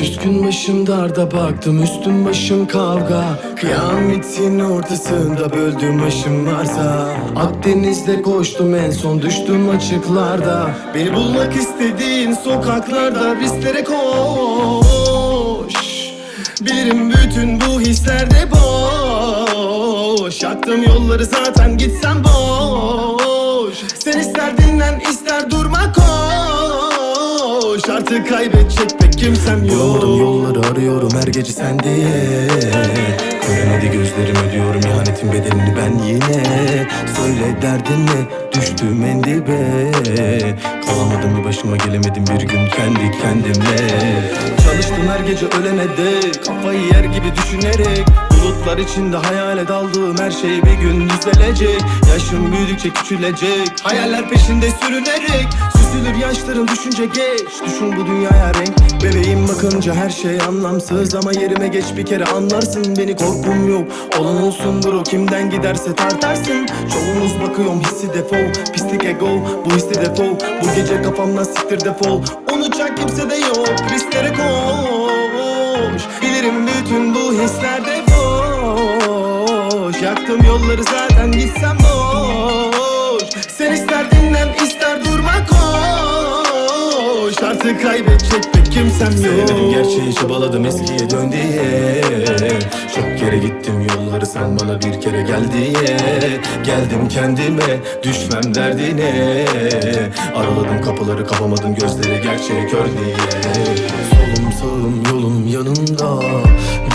Küskün başım darda baktım üstüm başım kavga. Kıyametin ortasında böldüm başım varsa. Akdeniz'de koştum en son düştüm açıklarda. Beni bulmak istediğin sokaklarda risklere koş. Bilirim bütün bu hisler de boş. Yaktım yolları zaten gitsem boş. Sen ister dinlen ister durma koş Artık kaybedecek pek kimsem yok. Bulamadım yolları arıyorum her gece sen diye. Göremedi gözlerim ödüyorum ihanetin bedelini ben yine. Söyle derdin ne? Düştüm en dibe. Kalamadım bir başıma gelemedim bir gün kendi kendimle Çalıştım her gece ölene dek Kafayı yer gibi düşünerek Bulutlar içinde hayale daldığım her şey bir gün düzelecek. Yaşım büyüdükçe küçülecek. Hayaller peşinde sürünerek Süzülür yaşlarım düşünce geç. Düşün bu dünyaya renk. Bebeğim bakınca her şey anlamsız Ama yerime geç bir kere anlarsın Beni. Korkum yok. Olan olsun bro. Kimden giderse tartarsın. Çoğunuz bakıyorum hissi defol. Pislik ego. Bu hissi defol. Bu gece kafamdan siktir defol. Unutacak kimse de yok. Risklere koş. Bilirim bütün bu hisler de boş Yaktım yolları zaten gitsem boş. Sen ister dinlen ister durma koş. Artık kaybedecek pek kimsem yok. Sevmedim gerçeği çabaladım eskiye dön diye. Çok kere gittim yolları sen bana bir kere gel diye. Geldim kendime düşmem derdine. Araladım kapıları kapamadım gözleri gerçeğe kör diye. Solum sağım yolum yanında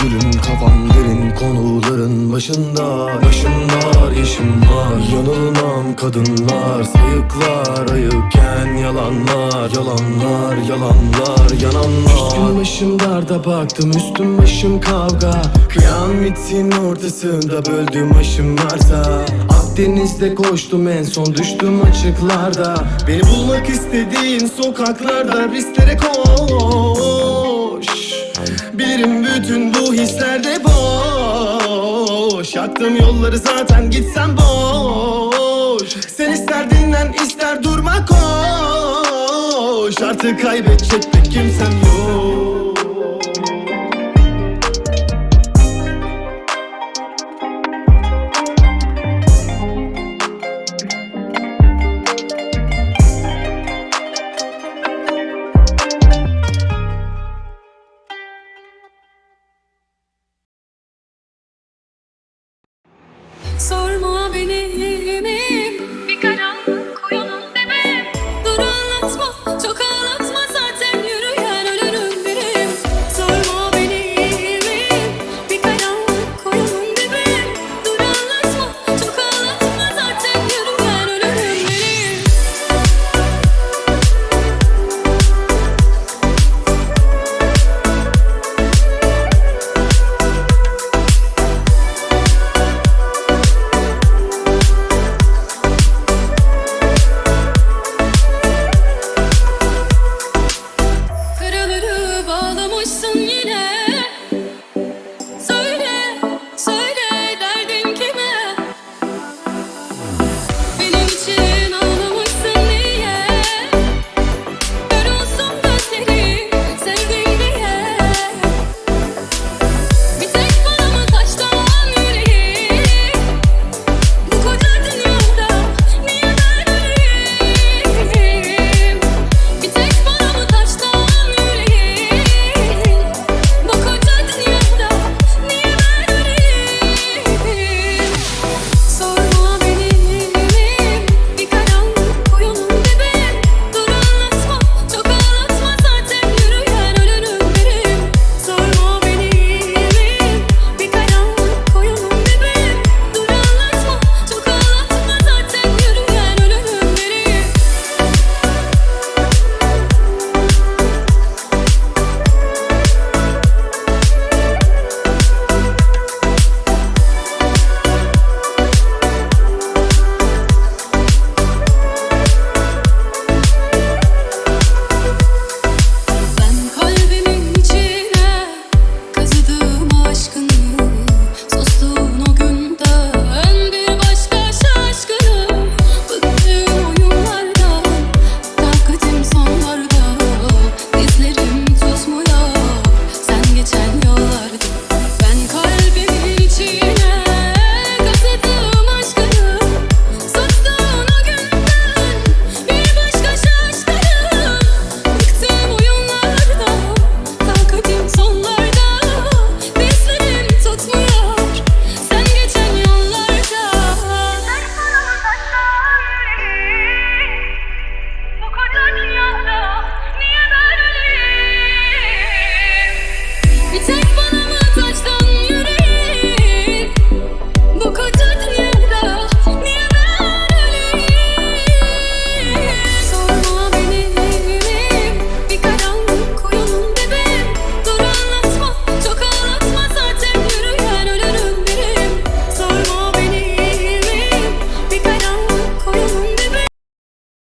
Gülüm kafam derin konuların başında. Başım var yaşım var Yanılmam kadınlar sayıklar Ayıkken yalanlar Yalanlar yalanlar yananlar. Üstüm başım darda baktım üstüm başım kavga. Kıyametin ortasında böldüm başım varsa Akdeniz'de koştum en son düştüm açıklarda. Beni bulmak istediğin sokaklarda risklere koş Bilirim bütün bu hisler de boş. Yaktım yolları zaten gitsem boş. Sen ister dinlen ister durma koş. Artık kaybedecek pek kimsem yok